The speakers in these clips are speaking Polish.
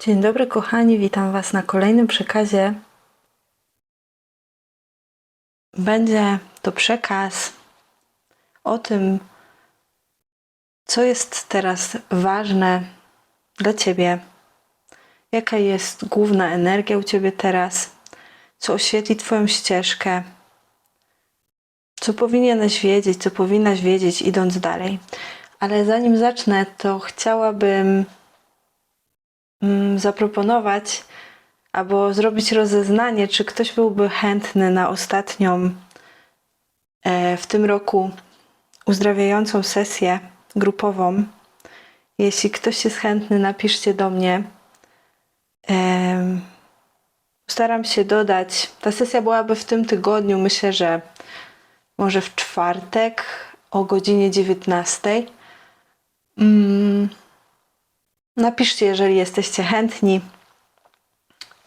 Dzień dobry, kochani, witam Was na kolejnym przekazie. Będzie to przekaz o tym, co jest teraz ważne dla Ciebie, jaka jest główna energia u Ciebie teraz, co oświetli Twoją ścieżkę, co powinieneś wiedzieć, co powinnaś wiedzieć, idąc dalej. Ale zanim zacznę, to chciałabym zaproponować albo zrobić rozeznanie, czy ktoś byłby chętny na ostatnią e, w tym roku uzdrawiającą sesję grupową. Jeśli ktoś jest chętny, napiszcie do mnie. Staram się dodać. Ta sesja byłaby w tym tygodniu, myślę, że może w czwartek o godzinie 19. Mm, Napiszcie, jeżeli jesteście chętni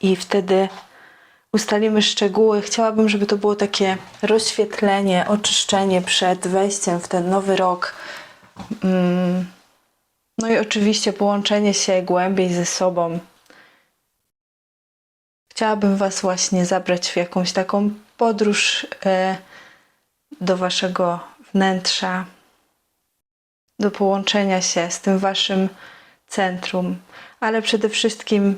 i wtedy ustalimy szczegóły. Chciałabym, żeby to było takie rozświetlenie, oczyszczenie przed wejściem w ten nowy rok. Mm, No i oczywiście połączenie się głębiej ze sobą. Chciałabym Was właśnie zabrać w jakąś taką podróż e, do Waszego wnętrza, do połączenia się z tym Waszym centrum, ale przede wszystkim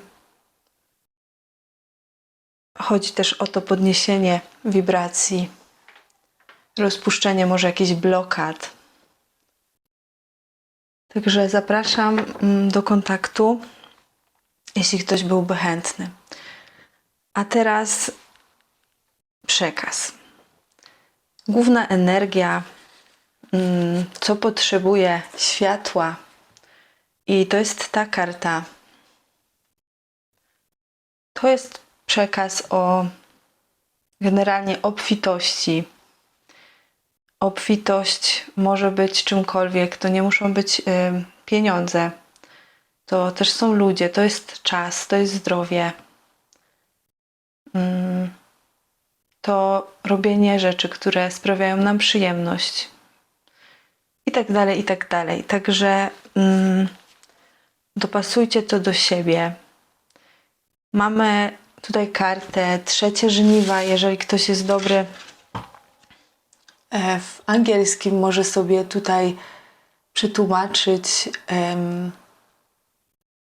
chodzi też o to podniesienie wibracji, rozpuszczenie może jakichś blokad. Także zapraszam mm, do kontaktu, jeśli ktoś byłby chętny. A teraz przekaz. Główna energia, mm, co potrzebuje światła, i to jest ta karta. To jest przekaz o generalnie obfitości. Obfitość może być czymkolwiek, to nie muszą być y, pieniądze. To też są ludzie, to jest czas, to jest zdrowie. Mm, to robienie rzeczy, które sprawiają nam przyjemność. I tak dalej, i tak dalej. Także mm, dopasujcie to do siebie. Mamy tutaj kartę trzecie żniwa. Jeżeli ktoś jest dobry e, w angielskim, może sobie tutaj przetłumaczyć em,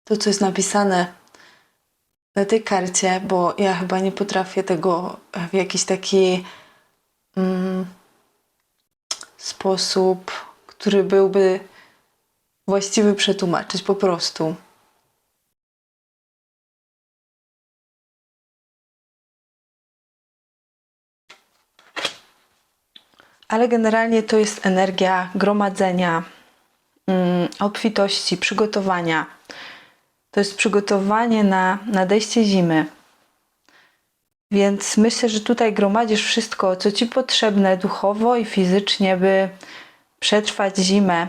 to, co jest napisane na tej karcie, bo ja chyba nie potrafię tego w jakiś taki mm, sposób, który byłby właściwy przetłumaczyć po prostu. Ale generalnie to jest energia gromadzenia, mm, obfitości, przygotowania. To jest przygotowanie na nadejście zimy. Więc myślę, że tutaj gromadzisz wszystko, co ci potrzebne duchowo i fizycznie, by przetrwać zimę.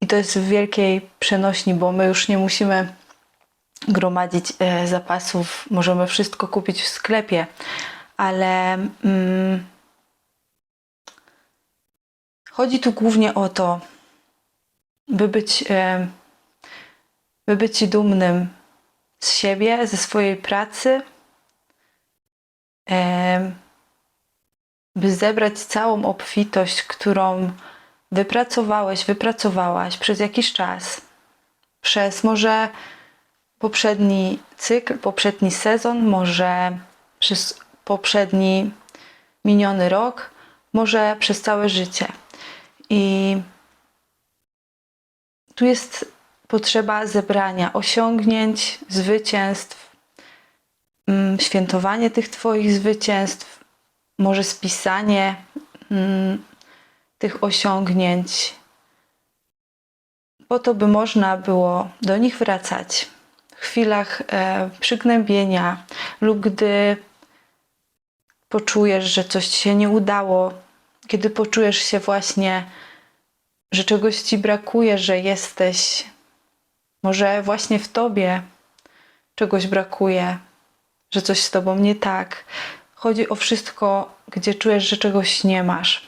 I to jest w wielkiej przenośni, bo my już nie musimy gromadzić e, zapasów, możemy wszystko kupić w sklepie, ale mm, chodzi tu głównie o to, by być, e, by być dumnym z siebie, ze swojej pracy, e, by zebrać całą obfitość, którą wypracowałeś, wypracowałaś przez jakiś czas, przez może poprzedni cykl, poprzedni sezon, może przez poprzedni miniony rok, może przez całe życie. I tu jest potrzeba zebrania osiągnięć, zwycięstw, mm, świętowanie tych Twoich zwycięstw, może spisanie mm, tych osiągnięć, po to, by można było do nich wracać w chwilach e, przygnębienia lub gdy poczujesz, że coś ci się nie udało, kiedy poczujesz się właśnie, że czegoś ci brakuje, że jesteś, może właśnie w tobie czegoś brakuje, że coś z tobą nie tak. Chodzi o wszystko, gdzie czujesz, że czegoś nie masz.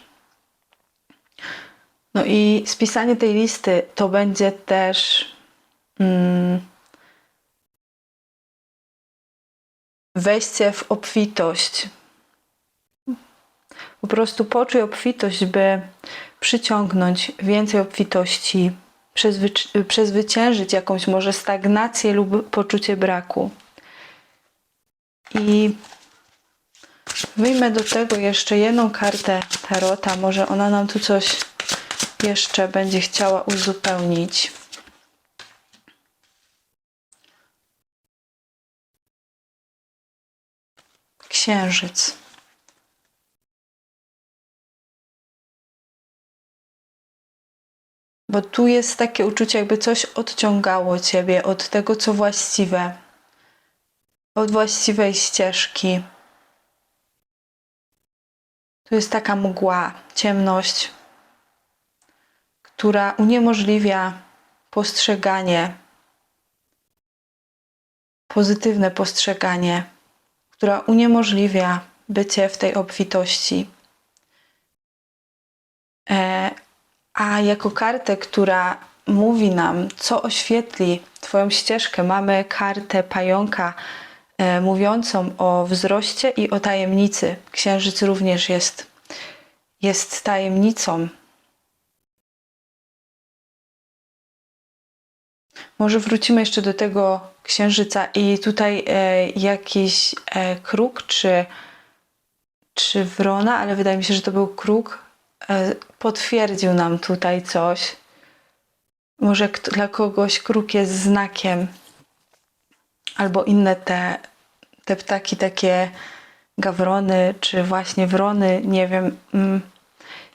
No i spisanie tej listy to będzie też mm, wejście w obfitość. Po prostu poczuj obfitość, by przyciągnąć więcej obfitości, przezwyci- przezwyciężyć jakąś może stagnację lub poczucie braku. I wyjmę do tego jeszcze jedną kartę tarota, może ona nam tu coś jeszcze będzie chciała uzupełnić. Księżyc. Bo tu jest takie uczucie, jakby coś odciągało ciebie od tego, co właściwe, od właściwej ścieżki. Tu jest taka mgła, ciemność, która uniemożliwia postrzeganie, pozytywne postrzeganie, która uniemożliwia bycie w tej obfitości. E, a jako kartę, która mówi nam, co oświetli Twoją ścieżkę, mamy kartę pająka e, mówiącą o wzroście i o tajemnicy. Księżyc również jest, jest tajemnicą. Może wrócimy jeszcze do tego księżyca i tutaj e, jakiś e, kruk czy, czy wrona, ale wydaje mi się, że to był kruk, e, potwierdził nam tutaj coś. Może dla kogoś kruk jest znakiem, albo inne te, te ptaki, takie gawrony, czy właśnie wrony, nie wiem, mm,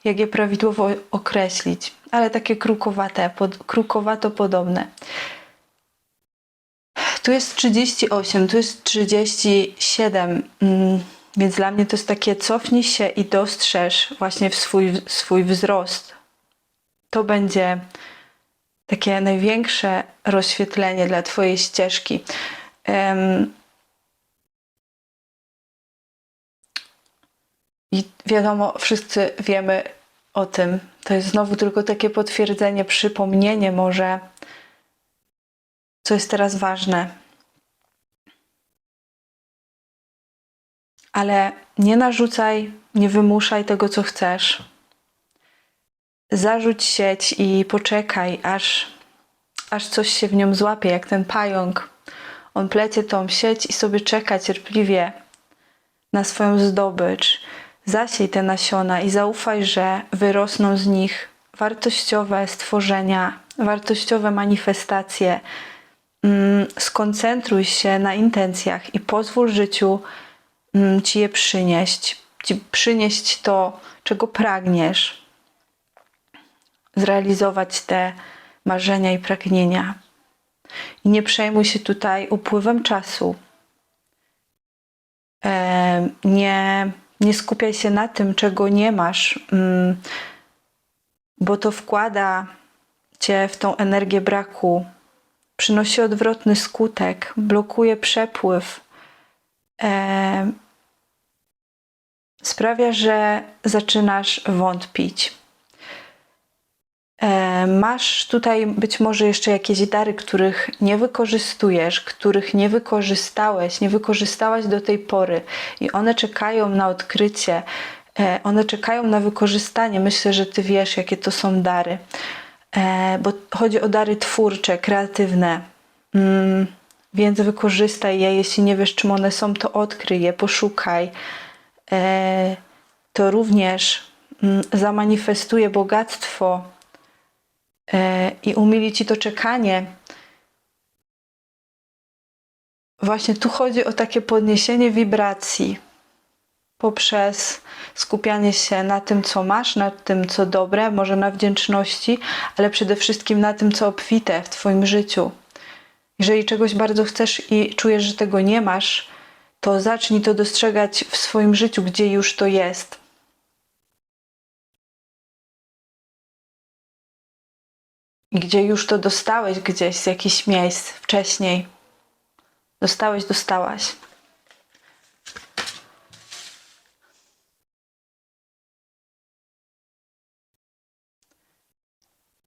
jak je prawidłowo określić, ale takie krukowate, pod, krukowato podobne. Tu jest 38, tu jest 37, mm, więc dla mnie to jest takie cofnij się i dostrzeż właśnie w swój, swój wzrost. To będzie takie największe rozświetlenie dla Twojej ścieżki. Em, I wiadomo, wszyscy wiemy o tym. To jest znowu tylko takie potwierdzenie, przypomnienie może, co jest teraz ważne. Ale nie narzucaj, nie wymuszaj tego, co chcesz. Zarzuć sieć i poczekaj, aż, aż coś się w nią złapie, jak ten pająk. On plecie tą sieć i sobie czeka cierpliwie na swoją zdobycz. Zasiej te nasiona i zaufaj, że wyrosną z nich wartościowe stworzenia, wartościowe manifestacje. Mm, Skoncentruj się na intencjach i pozwól życiu mm, ci je przynieść, ci przynieść to, czego pragniesz, zrealizować te marzenia i pragnienia. I nie przejmuj się tutaj upływem czasu. Nie, nie skupiaj się na tym, czego nie masz, mm, bo to wkłada cię w tą energię braku, przynosi odwrotny skutek, blokuje przepływ, e, sprawia, że zaczynasz wątpić. E, Masz tutaj być może jeszcze jakieś dary, których nie wykorzystujesz, których nie wykorzystałeś, nie wykorzystałaś do tej pory i one czekają na odkrycie, e, one czekają na wykorzystanie. Myślę, że Ty wiesz, jakie to są dary, E, bo chodzi o dary twórcze, kreatywne. Mm, Więc wykorzystaj je, jeśli nie wiesz, czym one są, to odkryj je, poszukaj. To również mm, zamanifestuje bogactwo i umili ci to czekanie. Właśnie tu chodzi o takie podniesienie wibracji poprzez skupianie się na tym, co masz, na tym, co dobre, może na wdzięczności, ale przede wszystkim na tym, co obfite w Twoim życiu. Jeżeli czegoś bardzo chcesz i czujesz, że tego nie masz, to zacznij to dostrzegać w swoim życiu, gdzie już to jest. Gdzie już to dostałeś gdzieś z jakichś miejsc wcześniej. Dostałeś, dostałaś.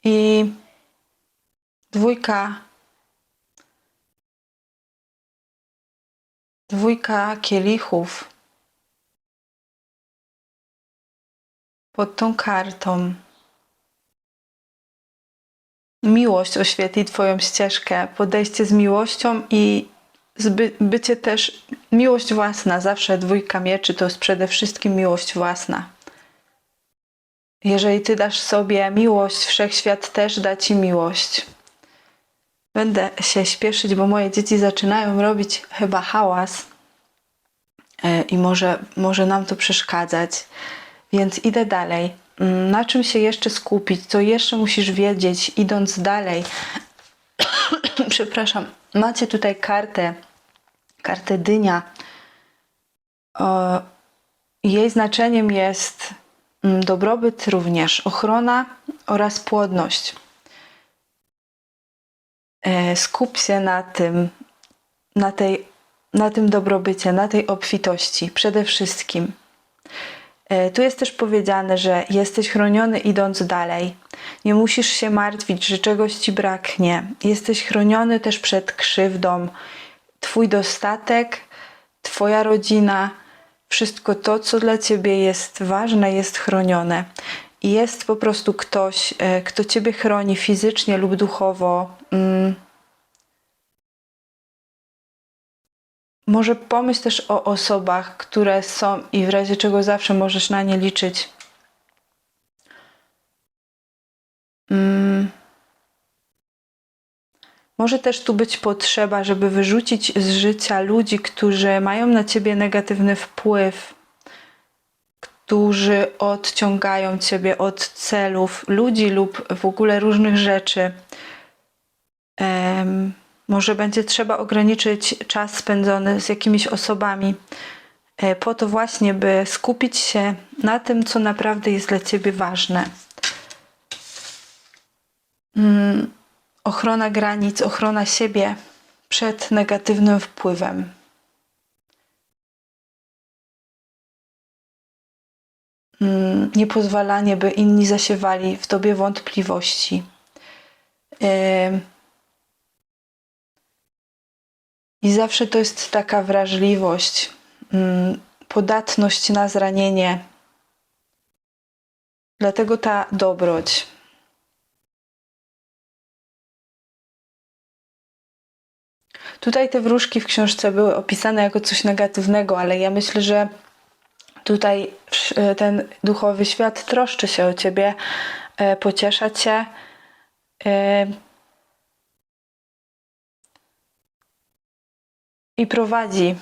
I dwójka Dwójka kielichów. Pod tą kartą. Miłość oświetli Twoją ścieżkę, podejście z miłością i zby, bycie też miłość własna. Zawsze dwójka mieczy to jest przede wszystkim miłość własna. Jeżeli Ty dasz sobie miłość, wszechświat też da Ci miłość. Będę się śpieszyć, bo moje dzieci zaczynają robić chyba hałas e, i może, może nam to przeszkadzać. Więc idę dalej. Mm, Na czym się jeszcze skupić? Co jeszcze musisz wiedzieć, idąc dalej? Przepraszam. Macie tutaj kartę, kartę dynia. Jej znaczeniem jest mm, dobrobyt również, ochrona oraz płodność. E, Skup się na tym, na, tej, na tym dobrobycie, na tej obfitości przede wszystkim. E, Tu jest też powiedziane, że jesteś chroniony idąc dalej. Nie musisz się martwić, że czegoś ci braknie. Jesteś chroniony też przed krzywdą. Twój dostatek, Twoja rodzina, wszystko to, co dla Ciebie jest ważne, jest chronione. Jest po prostu ktoś, e, kto Ciebie chroni fizycznie lub duchowo. Mm. Może pomyśl też o osobach, które są i w razie czego zawsze możesz na nie liczyć. Mm. Może też tu być potrzeba, żeby wyrzucić z życia ludzi, którzy mają na ciebie negatywny wpływ, którzy odciągają ciebie od celów, ludzi lub w ogóle różnych rzeczy. Em, może będzie trzeba ograniczyć czas spędzony z jakimiś osobami, e, po to właśnie, by skupić się na tym, co naprawdę jest dla ciebie ważne. Mm, ochrona granic, ochrona siebie przed negatywnym wpływem. Mm, Niepozwalanie, by inni zasiewali w tobie wątpliwości. Em, I zawsze to jest taka wrażliwość, mm, podatność na zranienie. Dlatego ta dobroć. Tutaj te wróżki w książce były opisane jako coś negatywnego, ale ja myślę, że tutaj wsz- ten duchowy świat troszczy się o ciebie, e, pociesza cię. I prowadzi.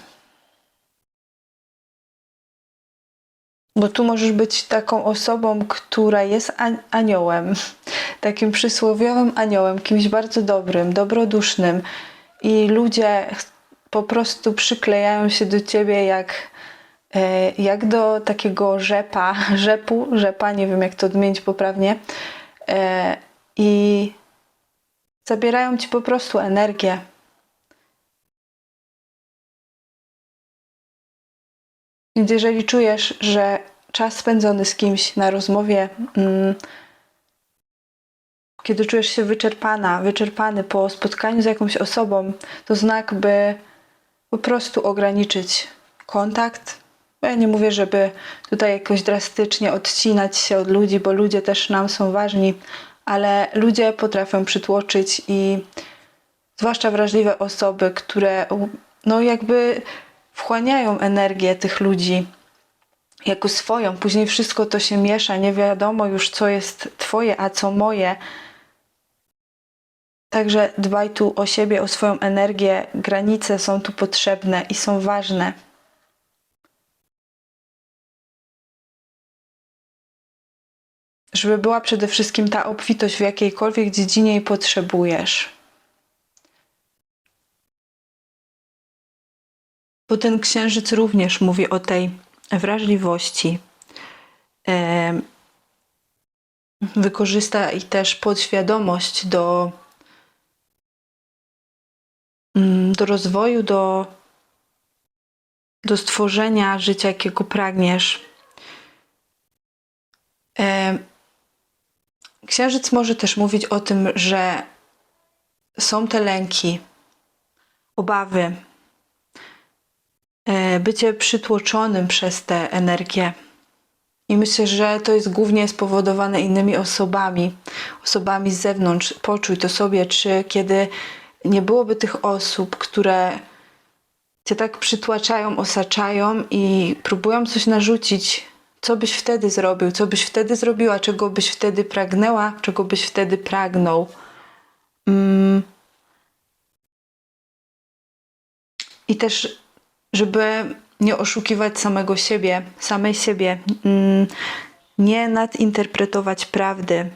Bo tu możesz być taką osobą, która jest an- aniołem, takim przysłowiowym aniołem, kimś bardzo dobrym, dobrodusznym i ludzie po prostu przyklejają się do ciebie jak, e, jak do takiego rzepa, rzepu, rzepa, nie wiem jak to odmienić poprawnie, e, i zabierają ci po prostu energię. Więc jeżeli czujesz, że czas spędzony z kimś na rozmowie, mm, kiedy czujesz się wyczerpana, wyczerpany po spotkaniu z jakąś osobą, to znak, by po prostu ograniczyć kontakt. Ja nie mówię, żeby tutaj jakoś drastycznie odcinać się od ludzi, bo ludzie też nam są ważni, ale ludzie potrafią przytłoczyć i zwłaszcza wrażliwe osoby, które no jakby wchłaniają energię tych ludzi jako swoją. Później wszystko to się miesza, nie wiadomo już, co jest Twoje, a co moje. Także dbaj tu o siebie, o swoją energię. Granice są tu potrzebne i są ważne. Żeby była przede wszystkim ta obfitość w jakiejkolwiek dziedzinie jej potrzebujesz. Bo ten księżyc również mówi o tej wrażliwości. Wykorzysta i też podświadomość do, mm, do rozwoju, do, do stworzenia życia, jakiego pragniesz. Księżyc może też mówić o tym, że są te lęki, obawy, bycie przytłoczonym przez tę energię. I myślę, że to jest głównie spowodowane innymi osobami, osobami z zewnątrz. Poczuj to sobie, czy kiedy nie byłoby tych osób, które cię tak przytłaczają, osaczają i próbują coś narzucić, co byś wtedy zrobił, co byś wtedy zrobiła, czego byś wtedy pragnęła, czego byś wtedy pragnął. Mm. I też, żeby nie oszukiwać samego siebie, samej siebie, mm, nie nadinterpretować prawdy,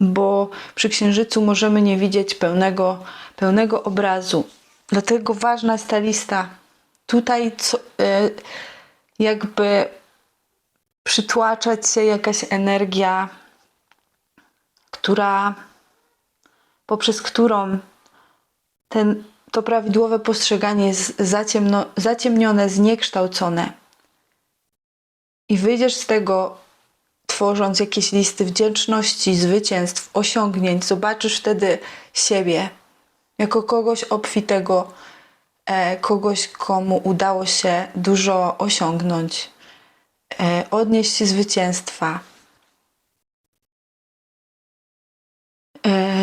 bo przy księżycu możemy nie widzieć pełnego, pełnego obrazu. Dlatego ważna jest ta lista. Tutaj co, e, jakby przytłaczać się jakaś energia, która poprzez którą ten, to prawidłowe postrzeganie jest zaciemno, zaciemnione, zniekształcone. I wyjdziesz z tego, tworząc jakieś listy wdzięczności, zwycięstw, osiągnięć, zobaczysz wtedy siebie jako kogoś obfitego, e, kogoś, komu udało się dużo osiągnąć, e, odnieść zwycięstwa.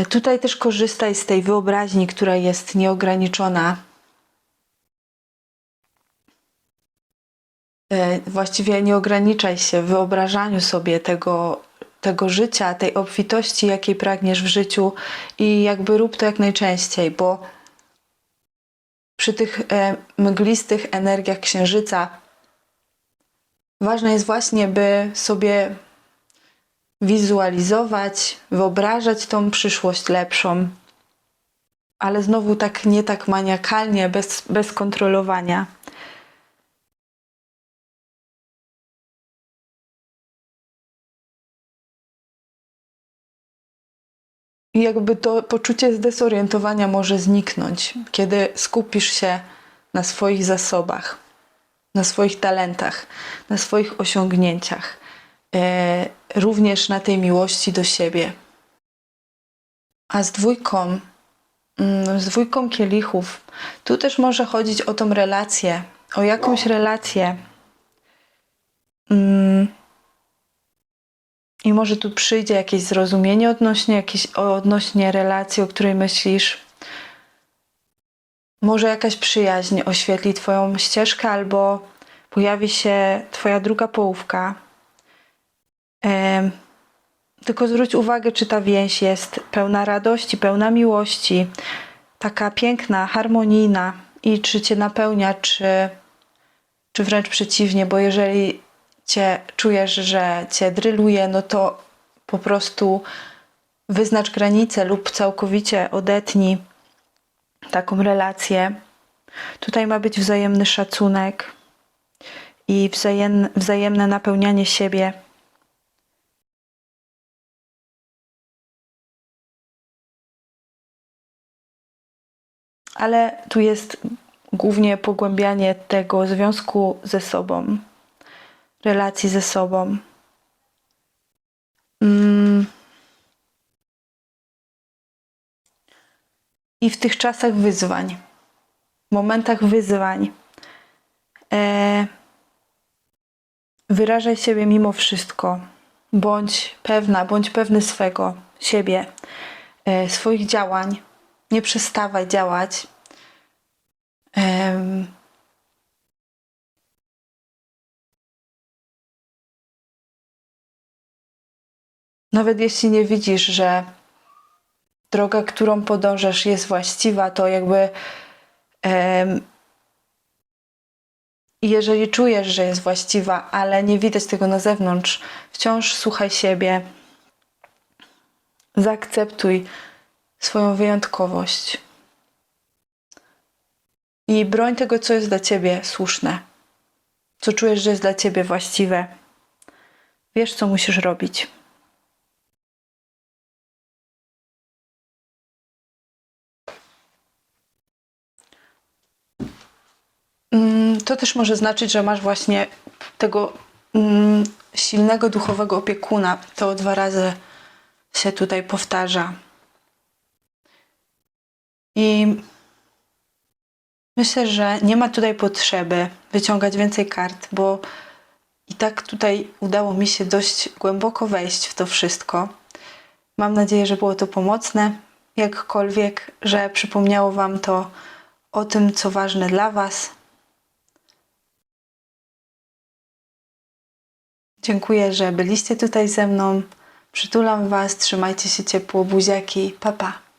Tutaj też korzystaj z tej wyobraźni, która jest nieograniczona. E, Właściwie nie ograniczaj się w wyobrażaniu sobie tego, tego życia, tej obfitości, jakiej pragniesz w życiu i jakby rób to jak najczęściej, bo przy tych e, mglistych energiach księżyca ważne jest właśnie, by sobie wizualizować, wyobrażać tą przyszłość lepszą, ale znowu tak nie tak maniakalnie, bez, bez kontrolowania. I jakby to poczucie zdezorientowania może zniknąć, kiedy skupisz się na swoich zasobach, na swoich talentach, na swoich osiągnięciach, również na tej miłości do siebie. A z dwójką, mm, z dwójką kielichów, tu też może chodzić o tą relację, o jakąś relację. Mm. I może tu przyjdzie jakieś zrozumienie odnośnie, jakieś, odnośnie relacji, o której myślisz. Może jakaś przyjaźń oświetli Twoją ścieżkę, albo pojawi się Twoja druga połówka. Tylko zwróć uwagę, czy ta więź jest pełna radości, pełna miłości, taka piękna, harmonijna i czy Cię napełnia, czy, czy wręcz przeciwnie, bo jeżeli cię czujesz, że cię dryluje, no to po prostu wyznacz granice lub całkowicie odetnij taką relację. Tutaj ma być wzajemny szacunek i wzajemne napełnianie siebie. Ale tu jest głównie pogłębianie tego związku ze sobą relacji ze sobą. Mm. I w tych czasach wyzwań, momentach wyzwań, e, wyrażaj siebie mimo wszystko. Bądź pewna, bądź pewny swego, siebie, e, swoich działań. Nie przestawaj działać. E, Nawet jeśli nie widzisz, że droga, którą podążasz, jest właściwa, to jakby em, jeżeli czujesz, że jest właściwa, ale nie widać tego na zewnątrz, wciąż słuchaj siebie. Zaakceptuj swoją wyjątkowość. I broń tego, co jest dla ciebie słuszne, co czujesz, że jest dla ciebie właściwe. Wiesz, co musisz robić. Mm, To też może znaczyć, że masz właśnie tego mm, silnego duchowego opiekuna. To dwa razy się tutaj powtarza. I Myślę, że nie ma tutaj potrzeby wyciągać więcej kart, bo i tak tutaj udało mi się dość głęboko wejść w to wszystko. Mam nadzieję, że było to pomocne, jakkolwiek, że przypomniało Wam to o tym, co ważne dla Was. Dziękuję, że byliście tutaj ze mną. Przytulam Was, trzymajcie się ciepło, buziaki, pa pa.